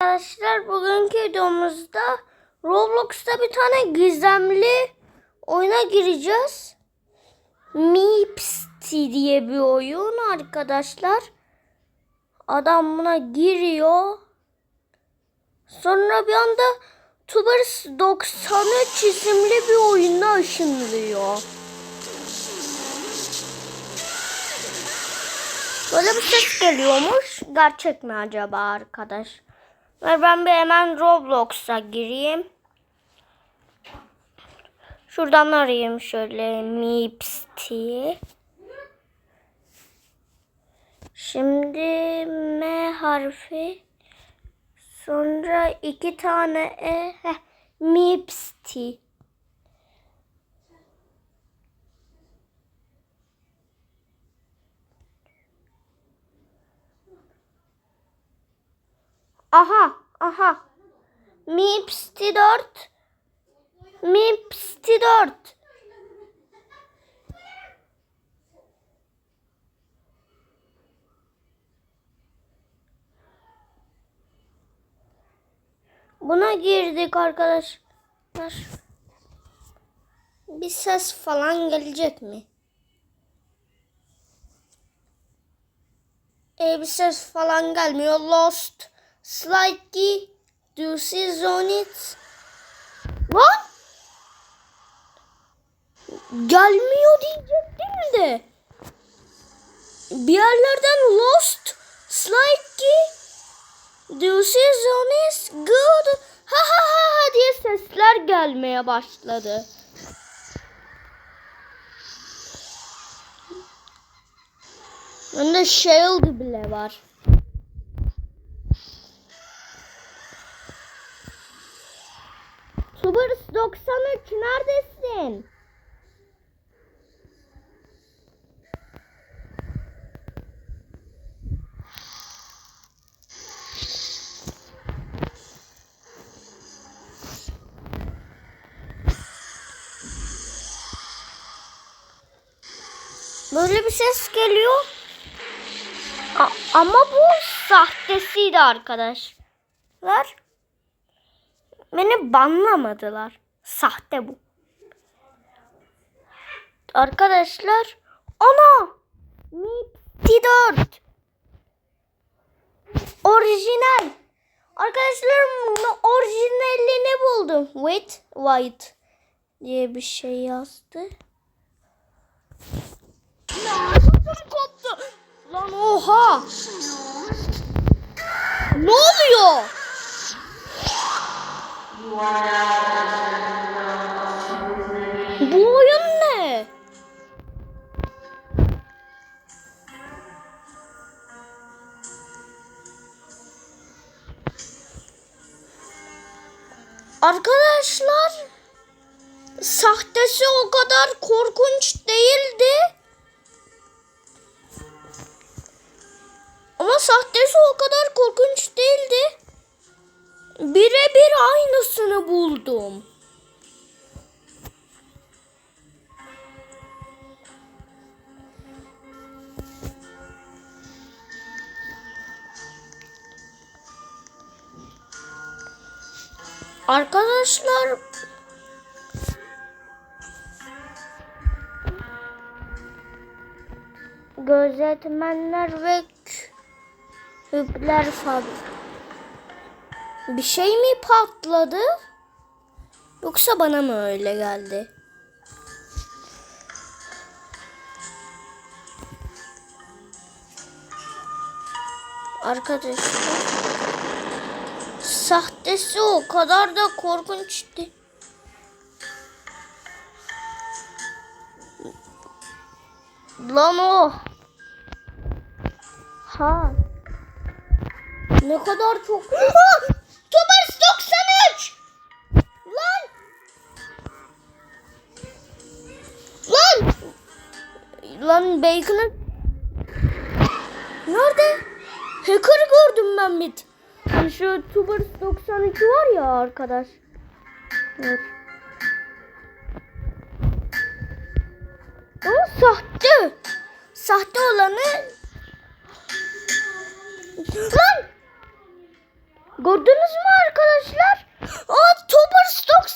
Arkadaşlar bugünkü videomuzda Roblox'ta bir tane gizemli oyuna gireceğiz. Mipsti diye bir oyun arkadaşlar. Adam buna giriyor. Sonra bir anda Tubers 93 isimli bir oyuna ışınlıyor. Böyle bir ses geliyormuş. Gerçek mi acaba arkadaş? Ve ben bir hemen Roblox'a gireyim. Şuradan arayayım şöyle Mipsty. Şimdi M harfi. Sonra iki tane E. Heh, Mipsty. Aha, aha. Mipsty 4. Mipsty 4. Buna girdik arkadaşlar. Bir ses falan gelecek mi? Ee, bir ses falan gelmiyor. Lost. Slightly. See zone it? Lan! Gelmiyor diyecektim de. Bir yerlerden lost. Slightly. See zone is good? Ha ha ha ha diye sesler gelmeye başladı. Bende shield bile var. Tubers 93 neredesin? Böyle bir ses geliyor. A- ama bu sahtesiydi arkadaşlar. Beni banlamadılar. Sahte bu. Arkadaşlar. Ana! Nipti 4. Orijinal. Arkadaşlar orijinalini buldum. Wait, white diye bir şey yazdı. Lan koptu. Lan oha. Ne oluyor? Arkadaşlar sahtesi o kadar korkunç değildi. Ama sahtesi o kadar korkunç değildi. Birebir aynısını buldum. Arkadaşlar gözetmenler ve küpler fabrik bir şey mi patladı? Yoksa bana mı öyle geldi? Arkadaşlar sahtesi o kadar da korkunçtu. Lan o. Ha. Ne kadar çok... Tubers 93! Lan! Lan! Lan Bacon'ı... Nerede? Hacker gördüm ben bir. Hani Şu Tubers 92 var ya arkadaş. Evet. Ama sahte. Sahte olanı... Lan! Gördünüz mü arkadaşlar? Aa Topper Stop